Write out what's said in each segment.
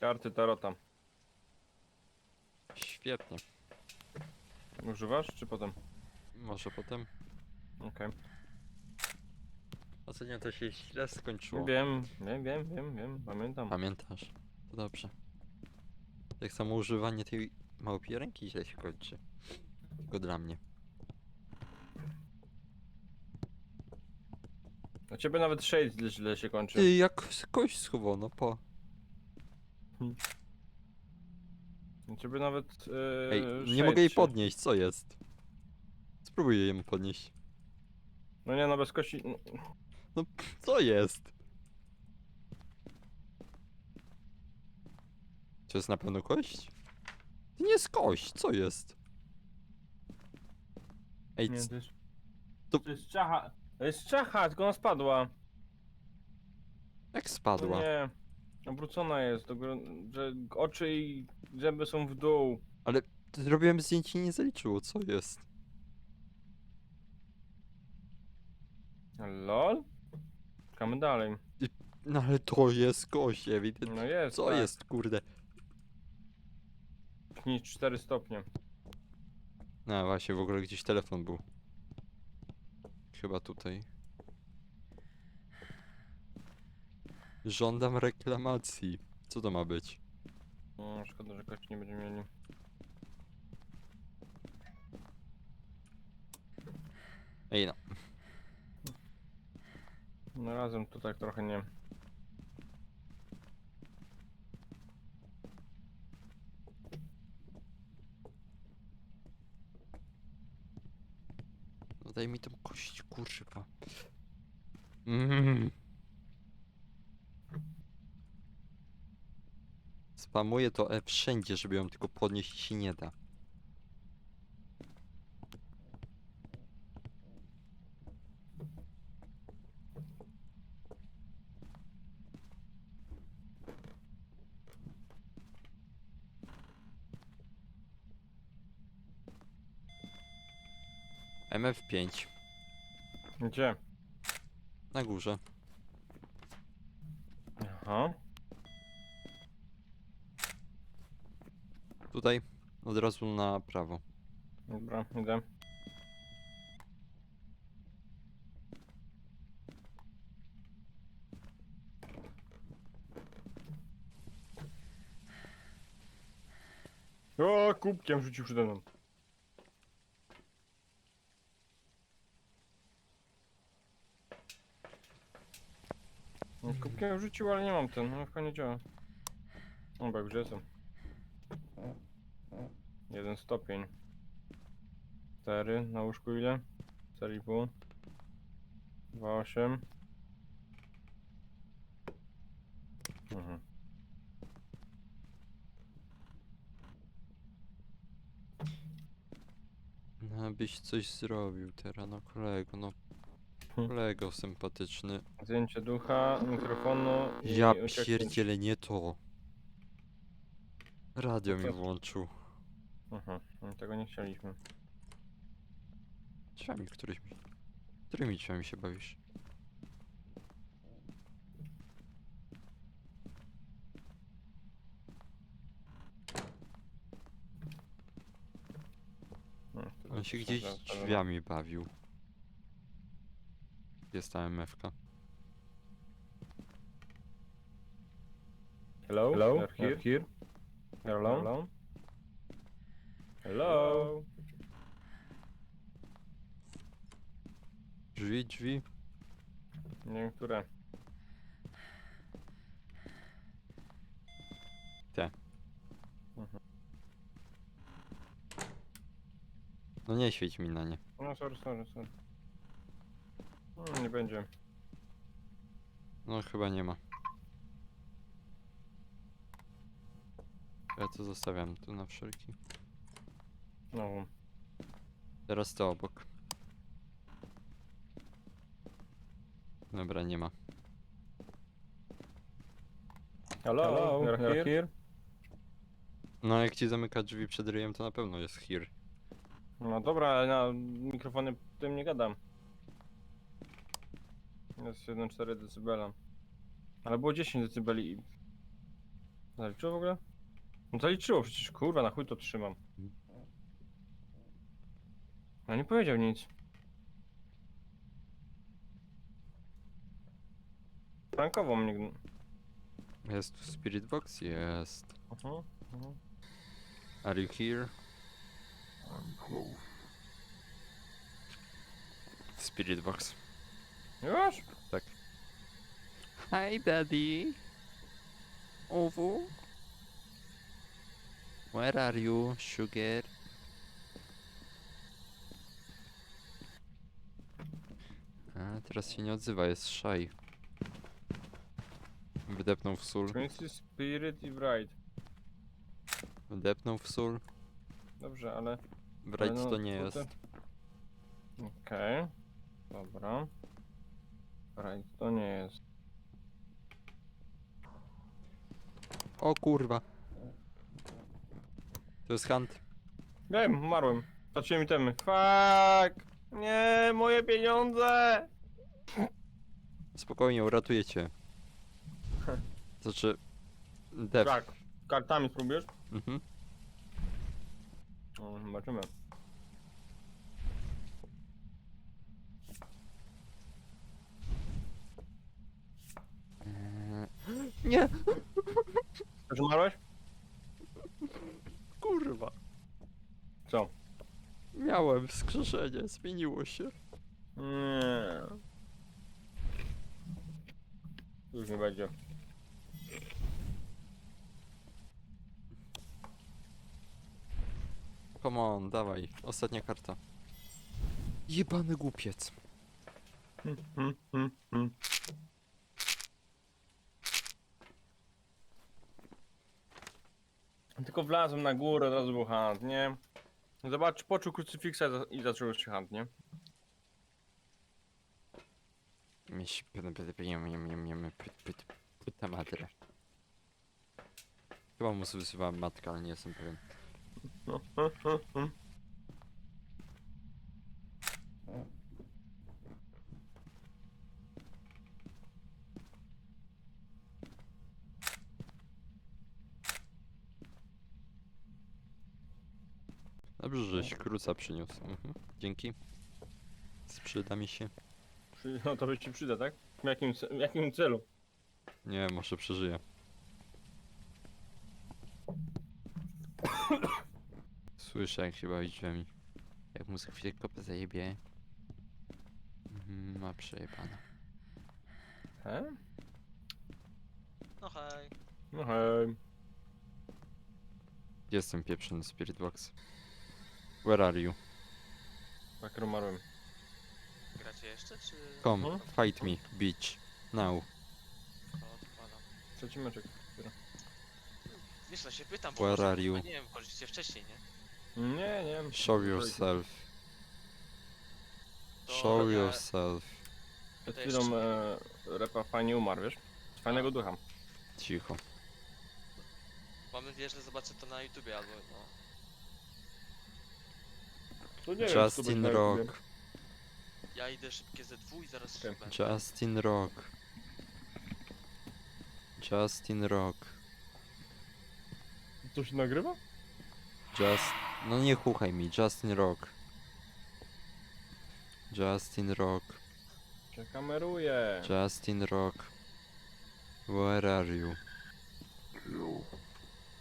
Karty Tarota. Świetnie. Używasz, czy potem? Może potem. Okej. Ostatnio to się źle skończyło. Wiem, wiem, wiem, wiem, wiem, pamiętam. Pamiętasz? To dobrze. Tak samo używanie tej małpiej ręki źle się kończy. Tylko dla mnie. U ciebie nawet Shade źle- źle się kończy. Ty, jak s- kość schowano, po. U ciebie nawet. Yy, Ej, nie mogę jej podnieść, co jest? Spróbuję ją podnieść. No nie, no bez kości. Co jest? To jest na pewno kość? To nie jest kość, co jest? Ej, Nie, c- to jest. To- To jest czacha. To jest czacha, tylko ona spadła. jak No spadła? nie. Obrócona jest, do że oczy i zęby są w dół. Zrobiłem zdjęcie i nie zaliczyło, co jest? Lol? Czekamy dalej. No ale to jest kość, ewidentnie. No jest. Co tak. jest, kurde? Niż 4 stopnie. No właśnie, w ogóle gdzieś telefon był. Chyba tutaj. Żądam reklamacji. Co to ma być? No, szkoda, że kości nie będziemy mieli. Ej no. No razem to tak trochę nie. No daj mi tą kość, kurwa. Mm. Spamuję to E wszędzie, żeby ją tylko podnieść się nie da. MF5 Gdzie? na górze. Aha. Tutaj od razu na prawo. Dobra, idę. O, kubkiem rzucił przede mną. No, Kubkiem rzucił, ale nie mam ten, no chyba nie działa. Dobra, już jestem. Jeden stopień. 4 na łóżku ile? 4,5 2,8 Mhm. No byś coś zrobił teraz, no kolego, no. Hm. Kolego sympatyczny. Zdjęcie ducha, mikrofonu i Ja ucieknięcie. pierdzielę, nie to. Radio mi włączył. Aha, no tego nie chcieliśmy. Drzwiami, którymi. Którymi drzwiami się bawisz? No, to On się gdzieś drzwiami bawił. Jest ta MF-ka. Hello? Hello? You're here? You're here? You're alone? Hello? Drzwi, drzwi. Nie wiem, które. Te. Mhm. No nie świeć mi na nie. No, sorry, sorry, sorry. No, nie będzie. No chyba nie ma. Ja to zostawiam tu na wszelki. No. Teraz to obok. Dobra, nie ma. Hello? Hello, You're, you're here? No jak ci zamyka drzwi przed ryjem, to na pewno jest here. No dobra, ale na mikrofony tym nie gadam. Jest 1,4 dB. Ale było 10 dB i Zaliczyło w ogóle? No zaliczyło przecież, kurwa, na chuj to trzymam. No nie powiedział nic. Prankował mnie. gn- Jest tu Spirit Box? Jest. Mhm, mhm. Are you here? Spirit Box. Już? Tak. Hi, daddy. Owu. Where are you, sugar? A, teraz się nie odzywa, jest shy. Wdepnął w sól. Quincy, Spirit i Bright. Wdepnął w sól. Dobrze, ale... Bright no, to nie jest. Okej. Dobra. Bright to nie jest. O kurwa. To jest hunt. Wiem, umarłem. Straciłem itemy. Fuck! Nie, moje pieniądze! Spokojnie, uratuję cię. Znaczy... Def. Tak. Kartami spróbujesz? Mhm. No, zobaczymy. Nie! Też umarłeś? Kurwa. Co? Miałem wskrzeszenie, zmieniło się. Nie. Już nie będzie. Come on, dawaj. Ostatnia karta. Jebany głupiec. Hmm, hmm, hmm, hmm. Tylko wlazłem na górę, od razu był hand, nie? Zobacz, poczuł krucyfiksa i za- i zaczął już się hand, nie? Myśl, puta madre. Chyba mu wysyłałem matka, ale nie jestem pewien. No, hmm, hmm, hmm. Żeś kruca przyniósł. Mhm. Dzięki. Sprzyda mi się. Przy- No to by ci przyda, tak? W jakim, ce- w jakim celu? Nie, może przeżyję. Słyszę jak się bawi drzwiami. Jak mu za chwilę kopę zajebie. Mhm, ma przejebane. He? No hej. No hej. Jestem pieprzony Spirit Box. Where are you? Tak umarłem. Gracie jeszcze, czy... Come, Mhm. fight me, bitch. Now. To odpalam. Trzeci meczek. Wiesz, no się pytam, bo Where może, are you? nie wiem, chodzicie wcześniej, nie? Nie, nie. Show yourself. To Show ja- yourself. Przed To chwilą e, repa fajnie umarł, wiesz? Z fajnego ducha. Cicho. Mam nadzieję, że zobaczę to na YouTubie albo no. To nie Justin Rock. Ja idę szybkie ze dwu i zaraz Okej. okay. Justin Rock. Justin Rock. To się nagrywa? Just... No nie chuchaj mi, Justin Rock. Justin Rock. Cię kameruje. Justin Rock. Where are you?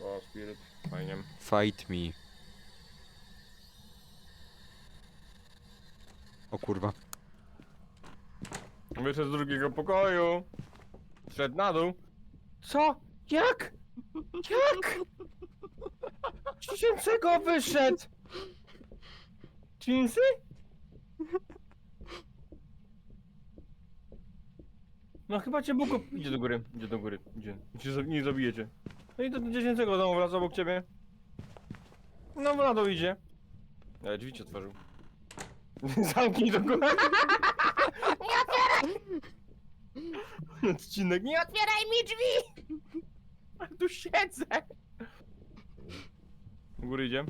O, Spirit. Fajnie. Fight me. O kurwa. Wyszedł z drugiego pokoju. Szedł na dół. Co? Jak? Jak? Dziecięcego wyszedł! Jeansy? No chyba cię Bóg... Idzie do góry, idzie do góry, idzie. Cię za- Nie zabijecie. No i do dziecięcego domu wraca obok ciebie. No na dół idzie. Ale drzwi ci otworzył. Zamknij do góry. Nie otwieraj! Odcinek, nie otwieraj mi drzwi! Tu siedzę! Do góry idzie.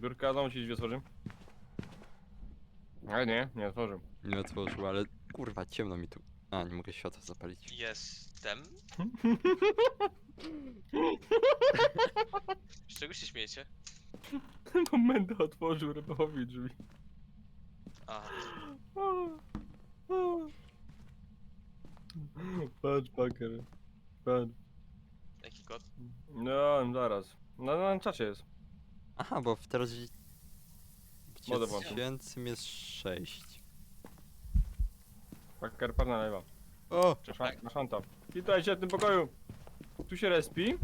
Biurka, znowu ci drzwi otworzy. Ale nie, nie otworzył. Nie otworzył, ale kurwa ciemno mi tu. A, nie mogę światła zapalić. Jestem. Z czego się śmiejecie? Moment otworzył rybowi drzwi. A, Patrz, Paker. Patrz. jaki kod? No, zaraz. Na, na czacie jest. Aha, bo w teraz Wodę włączam. tysięcym jest 6. Paker, pan nalewa. O! Szan- Na szanta. Witajcie w tym pokoju. Tu się respi.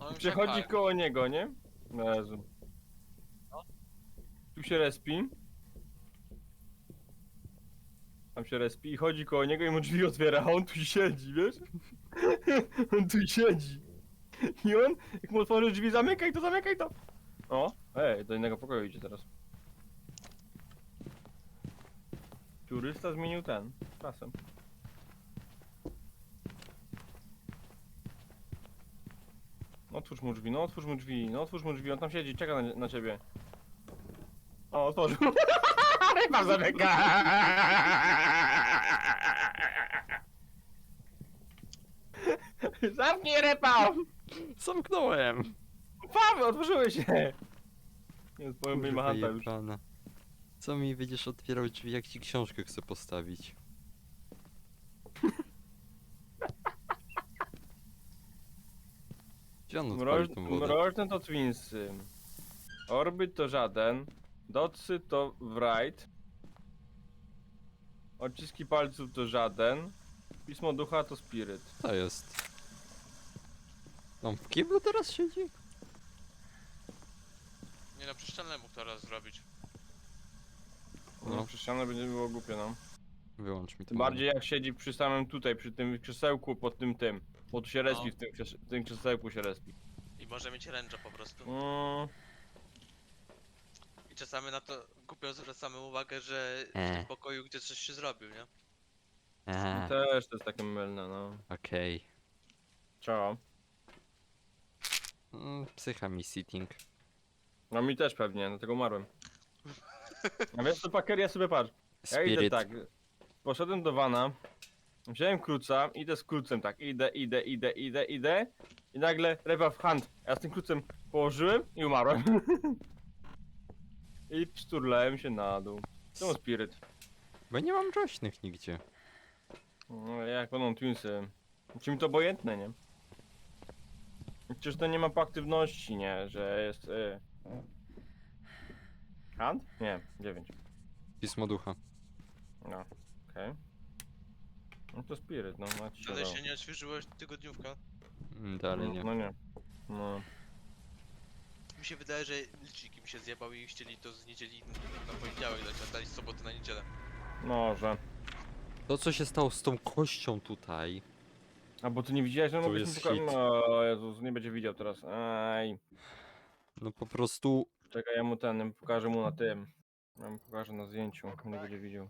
On Przechodzi koło niego, nie? No Jezu. Tu się respi. Tam się respi i chodzi koło niego i mu drzwi otwiera, a on tu siedzi, wiesz? on tu siedzi. I on, jak mu otworzy drzwi, zamykaj to, zamykaj to. O, ej, do innego pokoju idzie teraz. Turysta zmienił ten, czasem. Otwórz mu drzwi, no otwórz mu drzwi, no otwórz mu drzwi, on tam siedzi, czeka na, na ciebie. O, otworzył. Ryba zamyka! Zamknij ryba! Zamknąłem! Paweł, otworzyły się! Nie, powiem mi Kurwa Mahanta już. jebana. Co mi będziesz otwierał drzwi, jak ci książkę chcę postawić? Gdzie on odpalił Mroź, tą wodę? mroźne to Twinsy. Orbit to żaden. Dotsy to Wright. Odciski palców to żaden. Pismo ducha to Spirit. To jest. On w kiblu teraz siedzi? Nie no, prześcianę mógł teraz zrobić. No, No. ścianę będzie było głupie, no. Wyłącz mi to. Bardziej jak siedzi przy samym tutaj, przy tym krzesełku pod tym tym. Bo tu się respi No. w tym, krzes- w tym krzesełku się respi. I może mieć ręcza po prostu. Mm, I czasami na to głupio zwracamy uwagę, że w E. tym pokoju gdzie coś się zrobił, nie? A, też to jest takie mylne, no. okej. Ciao. Mm, Psycha mi sitting. No mi też pewnie, dlatego umarłem. A wiesz co, Paker, ja sobie patrz. Ja idę Spirit. tak. Poszedłem do wana, wziąłem kluca, idę z klucem tak, idę, idę, idę, idę, idę i nagle rewa w hand. Ja z tym klucem położyłem i umarłem. I psturlałem się na dół. Czemu spiryt? Bo nie mam rośnych nigdzie. No, jak będą twinsy. Czy mi to obojętne, nie? Przecież to nie ma po aktywności, nie? Że jest... Y... Hand? Nie, 9. Pismo ducha. No, okej. No to spiryt, no ma ci się Dalej udało. się nie odświeżyła tygodniówka. Mm, Dalej no, nie. No nie. No. Mi się wydaje, że liczniki mi się zjebał i chcieli to z niedzieli na poniedziałek dać, a dali z soboty na niedzielę. Może. To co się stało z tą kością tutaj? A bo ty nie widziałeś, no Tu mi jest hit. No Jezus, nie będzie widział teraz. Aj. No po prostu Czekaj, ja mu ten, pokażę mu na tym. Ja mu pokażę na zdjęciu, nie będzie widział.